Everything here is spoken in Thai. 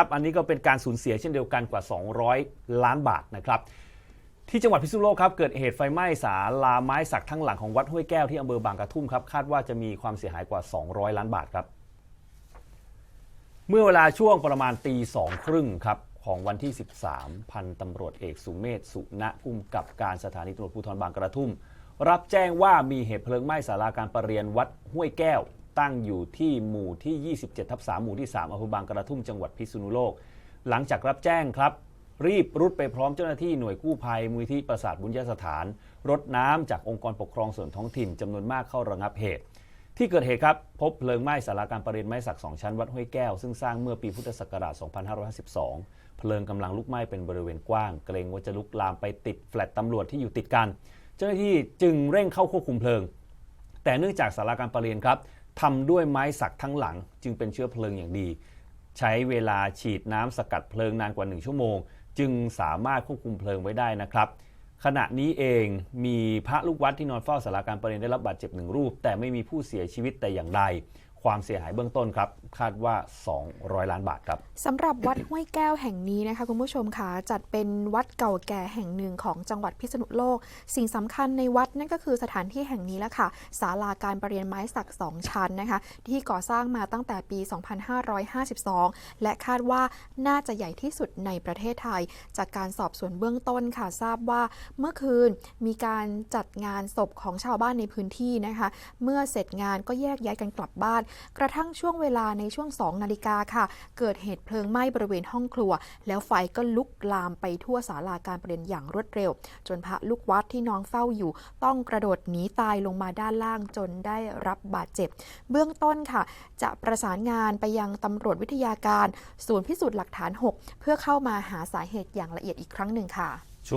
ครับอันนี้ก็เป็นการสูญเสียเช่นเดียวกันกว่า 200 ล้านบาทนะครับ ที่จังหวัดพิษณุโลกครับเกิดเหตุไฟไหม้ศาลาไม้สักทั้งหลังของวัดห้วยแก้วที่อำเภอบางกระทุ่มครับคาดว่าจะมีความเสียหายกว่า 200 ล้านบาทครับ เมื่อเวลาช่วงประมาณตีสองครึ่งครับของวันที่ 13 พันตำรวจเอกสุเมธสุณกุ้มกับการสถานีตำรวจภูธรบางกระทุ่ม รับแจ้งว่ามีเหตุเพลิงไหม้ศาลาการประเรียนวัดห้วยแก้ว ตั้งอยู่ที่หมู่ที่ 27 ทับ 3 หมู่ที่ 3อำเภอบางกระทุ่มจังหวัดพิษณุโลก หลังจากรับแจ้งครับ รีบรุดไปพร้อมเจ้าหน้าที่หน่วยกู้ภัยมูลที่ประสาทบุญญสถาน รถน้ำจากองค์กรปกครองส่วนท้องถิ่นจำนวนมากเข้าระงับเหตุ ที่เกิดเหตุครับ พบเพลิงไหม้สาราการประเรียนไม้สักสองชั้นวัดห้วยแก้วซึ่งสร้างเมื่อปีพุทธศักราช 2552 เพลิงกำลังลุกไหม้เป็นบริเวณกว้าง เกรงว่าจะลุกลามไปติดแฟลตตำรวจที่อยู่ติดกัน เจ้าหน้าที่จึงเร่งเข้าควบคุมเพลิงแต่เนื่องจากสาราการประเรียนครับ ทำด้วยไม้สักทั้งหลัง จึงเป็นเชื้อเพลิงอย่างดี ใช้เวลาฉีดน้ำสกัดเพลิงนานกว่า 1 ชั่วโมง จึงสามารถควบคุมเพลิงไว้ได้นะครับ ขณะนี้เองมีพระลูกวัดที่นอนเฝ้าสาราการประเรียนได้รับบาดเจ็บหนึ่งรูป แต่ไม่มีผู้เสียชีวิตแต่อย่างใด ความเสียหายเบื้องต้นครับ คาดว่า 200 ล้านบาทครับสำหรับวัดห้วยแก้วแห่งนี้นะคะคุณผู้ชมคะจัดเป็นวัดเก่าแก่แห่งหนึ่งของจังหวัดพิษณุโลก สิ่งสำคัญในวัดนั่นก็คือสถานที่แห่งนี้แหละค่ะศาลาการประเรียนไม้สักสองชั้นนะคะ ที่ก่อสร้างมาตั้งแต่ปี 2552 และคาดว่าน่าจะใหญ่ที่สุดในประเทศไทย จากการสอบสวนเบื้องต้นค่ะทราบว่าเมื่อคืนมีการจัดงานศพของชาวบ้านในพื้นที่นะคะ เมื่อเสร็จงานก็แยกย้ายกันกลับบ้านกระทั่งช่วงเวลาในช่วง 2 นาฬิกาค่ะ เกิดเหตุเพลิงไหม้บริเวณห้องครัว แล้วไฟก็ลุกลามไปทั่วศาลาการประเรียนอย่างรวดเร็ว จนพระลูกวัดที่น้องเฝ้าอยู่ ต้องกระโดดหนีตายลงมาด้านล่างจนได้รับบาดเจ็บ เบื้องต้นค่ะ จะประสานงานไปยังตำรวจวิทยาการ ศูนย์พิสูจน์หลักฐาน 6 เพื่อเข้ามาหาสาเหตุอย่างละเอียดอีกครั้งหนึ่งค่ะ